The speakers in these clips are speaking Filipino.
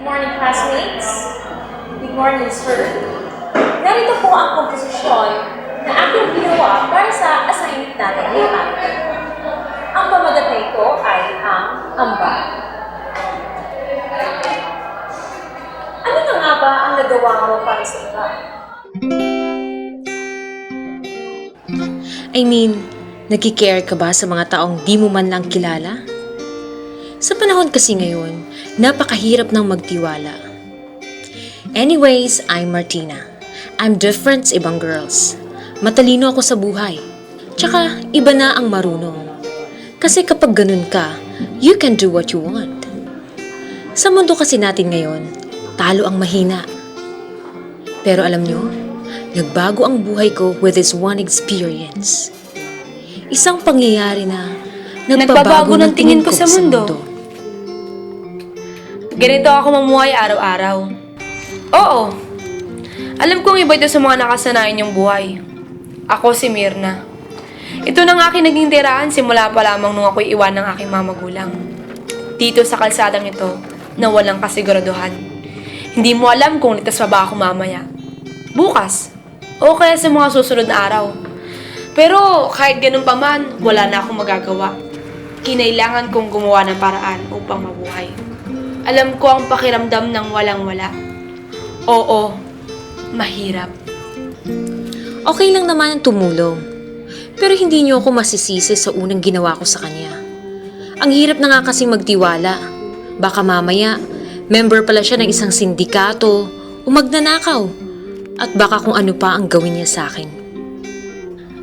Good morning, classmates. Good morning, sir. Narito po ang komposisyon na aking ginawa para sa assignment natin ngayong araw. Ang pamagat na ito ay ang amba. Ano na nga ba ang nagawa mo para sa iba? I mean, nagkikare ka ba sa mga taong di mo man lang kilala? Sa panahon kasi ngayon, napakahirap ng magtiwala. Anyways, I'm Martina. I'm different sa ibang girls. Matalino ako sa buhay. Tsaka, iba na ang marunong. Kasi kapag ganun ka, you can do what you want. Sa mundo kasi natin ngayon, talo ang mahina. Pero alam nyo, nagbago ang buhay ko with this one experience. Isang pangyayari na nagbabago, ng tingin ko sa mundo. Ganito ako mamuhay araw-araw. Oo. Alam kong iba ito sa mga nakasanayan yung buhay. Ako si Mirna. Ito na ang aking naging tirahan simula pa lamang nung ako'y iwan ng aking mamagulang. Dito sa kalsadang ito, na walang kasiguraduhan. Hindi mo alam kung litas pa ba ako mamaya. Bukas. O kaya sa mga susunod na araw. Pero kahit ganun pa man, wala na akong magagawa. Kinailangan kong gumawa ng paraan upang mabuhay. Alam ko ang pakiramdam ng walang-wala. Oo, mahirap. Okay lang naman ang tumulong. Pero hindi niyo ako masisisi sa unang ginawa ko sa kanya. Ang hirap na nga kasing magtiwala. Baka mamaya, member pala siya ng isang sindikato o magnanakaw. At baka kung ano pa ang gawin niya sa akin.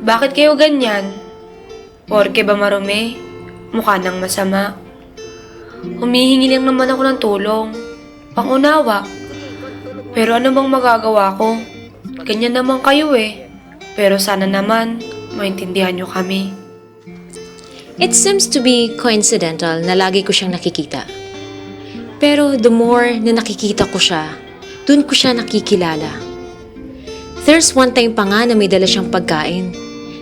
Bakit kayo ganyan? Porke ba marumi? Mukha nang masama. Humihingi lang naman ako ng tulong. Pangunawa. Pero ano bang magagawa ko? Ganyan naman kayo eh. Pero sana naman, maintindihan nyo kami. It seems to be coincidental na lagi ko siyang nakikita. Pero the more na nakikita ko siya, dun ko siya nakikilala. There's one time pa nga na may dala siyang pagkain.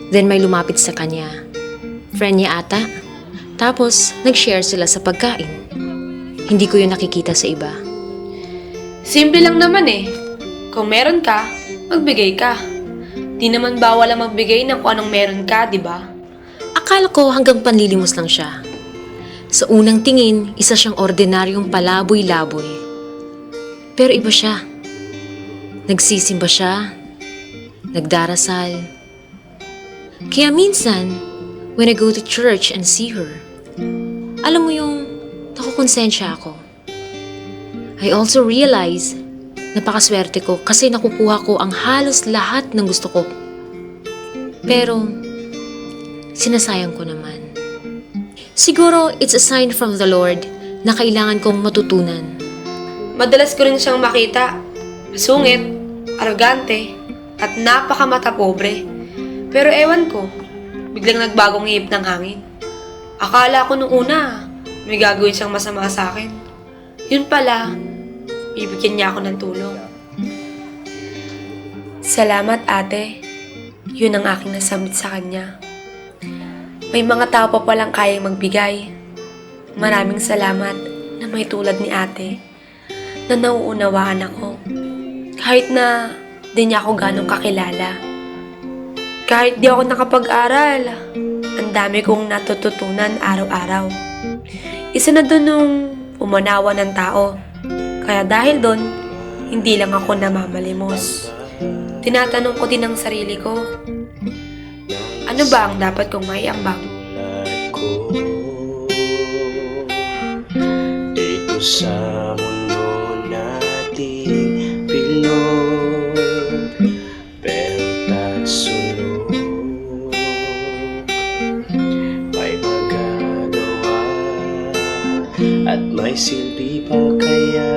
Then may lumapit sa kanya. Friend niya ata. Tapos, nag-share sila sa pagkain. Hindi ko yun nakikita sa iba. Simple lang naman eh. Kung meron ka, magbigay ka. Di naman bawal ang magbigay ng kung anong meron ka, di ba? Akala ko hanggang panlilimos lang siya. Sa unang tingin, isa siyang ordinaryong palaboy-laboy. Pero iba siya. Nagsisimba siya. Nagdarasal. Kaya minsan, when I go to church and see her, alam mo yung nakukonsensya ako. I also realize napakaswerte ko kasi nakukuha ko ang halos lahat ng gusto ko. Pero, sinasayang ko naman. Siguro it's a sign from the Lord na kailangan kong matutunan. Madalas ko rin siyang makita. Sungit, arrogante, at napakamata pobre. Pero ewan ko, biglang nagbagong ihip ng hangin. Akala ko nung una, may gagawin siyang masama sa akin. Yun pala, bibigyan niya ako ng tulong. Salamat ate. Yun ang aking nasamit sa kanya. May mga tao pa palang kayang magbigay. Maraming salamat na may tulad ni ate na nauunawaan ako. Kahit na di niya ako ganong kakilala. Kahit di ako nakapag-aral, ang dami kong natututunan araw-araw. Isa na doon nung umanawa ng tao. Kaya dahil doon, hindi lang ako namamalimos. Tinatanong ko din ang sarili ko, ano ba ang dapat kong maiambag? Dito sa mundo nating may silbi pa kaya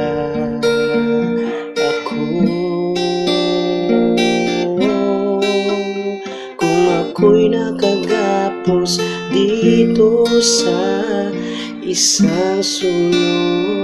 Ako? Kung ako'y nakagapos dito sa isang sulok